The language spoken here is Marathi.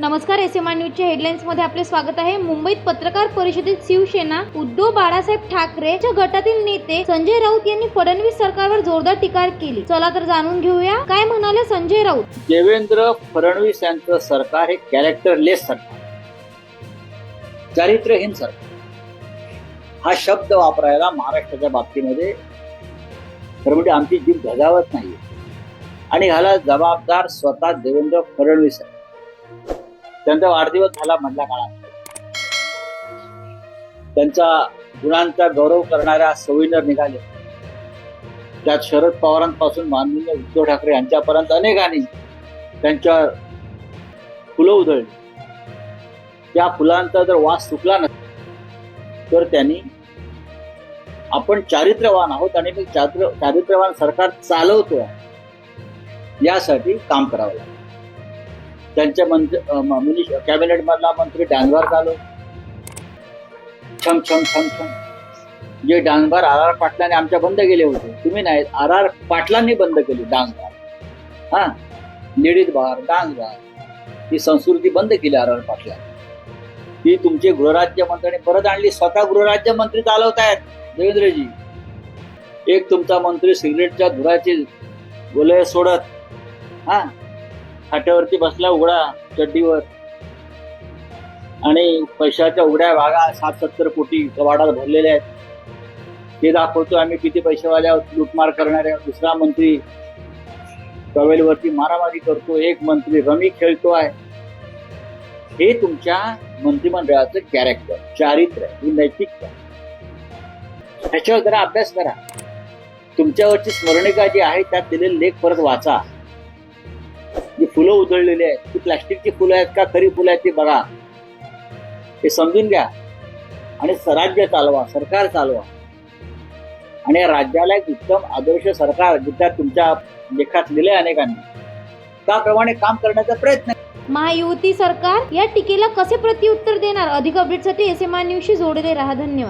नमस्कार एस एम आय न्यूजच्या हेडलाईन्समध्ये आपले स्वागत आहे. मुंबईत पत्रकार परिषदेत शिवसेना उद्धव बाळासाहेब ठाकरेच्या गटातील नेते संजय राऊत यांनी फडणवीस सरकारवर जोरदार टीका केली. चला तर जाणून घेऊया. काय म्हणाले संजय राऊत? देवेंद्र फडणवीस यांचं सरकार हे कॅरेक्टरलेस सरकार. चारित्र्यहीन सरकार. हा शब्द वापरायला महाराष्ट्राच्या बाबतीमध्ये तर म्हणजे आमची जीभ धजावत नाही आणि ह्याला जबाबदार स्वतः देवेंद्र फडणवीस आहे त्यांचा वाढदिवस झाला मधल्या काळात. त्यांचा गुणांचा गौरव करणाऱ्या सविनर निघाले. त्यात शरद पवारांपासून माननीय उद्धव ठाकरे यांच्यापर्यंत अनेकांनी त्यांच्या फुलं उधळली. त्या फुलांचा जर वास सुटला नसेल तर त्यांनी आपण चारित्र्यवान आहोत आणि मी चारित्र चारित्र्यवान सरकार चालवतो यासाठी काम करावं लागतं. त्यांच्या मंत्री मिनिश कॅबिनेट मधला मंत्री डांगवार चालव छम छम छम छम. जे डांगबार आर आर पाटलाने आमच्या बंद केले होते. तुम्ही नाही आर आर पाटलांनी बंद केली डांगबार हा? निडीत बार डांगबार ही संस्कृती बंद केली आर आर पाटला ती तुमचे गृहराज्य मंत्र्यांनी परत आणली स्वतः गृहराज्य मंत्री चालवतायत देवेंद्रजी. एक तुमचा मंत्री सिगरेटच्या धुराचे गोले सोडत. हा? खाट्यावरती बसला उघडा चड्डीवर. आणि पैशाच्या उघड्या भागा सात सत्तर कोटी कवाडात भरलेल्या आहेत. ते दाखवतो आम्ही किती पैसेवाले आहोत लुटमार करणारे दुसरा मंत्री. टवेलवरती मारामारी करतो एक मंत्री रमी खेळतो आहे. हे तुमच्या मंत्रिमंडळाचं कॅरेक्टर चारित्र्य ही नैतिकता ह्याच्यावर जरा अभ्यास करा. तुमच्यावरची स्मरणिका जी आहे त्यात दिलेले लेख परत वाचा. फुलं उधळलेली आहेत. ती प्लॅस्टिकची फुलं आहेत का? खरी फुलं आहेत ती बघा. हे समजून घ्या. आणि स्वराज्य चालवा सरकार चालवा. आणि या राज्याला एक उत्तम आदर्श सरकार जिथं तुमच्या लेखात लिहिले अनेकांनी. त्याप्रमाणे काम करण्याचा प्रयत्न महायुती सरकार या टीकेला कसे प्रत्युत्तर देणार? अधिक अपडेटसाठी एस एम आर न्यूजशी जोडले राहा. धन्यवाद.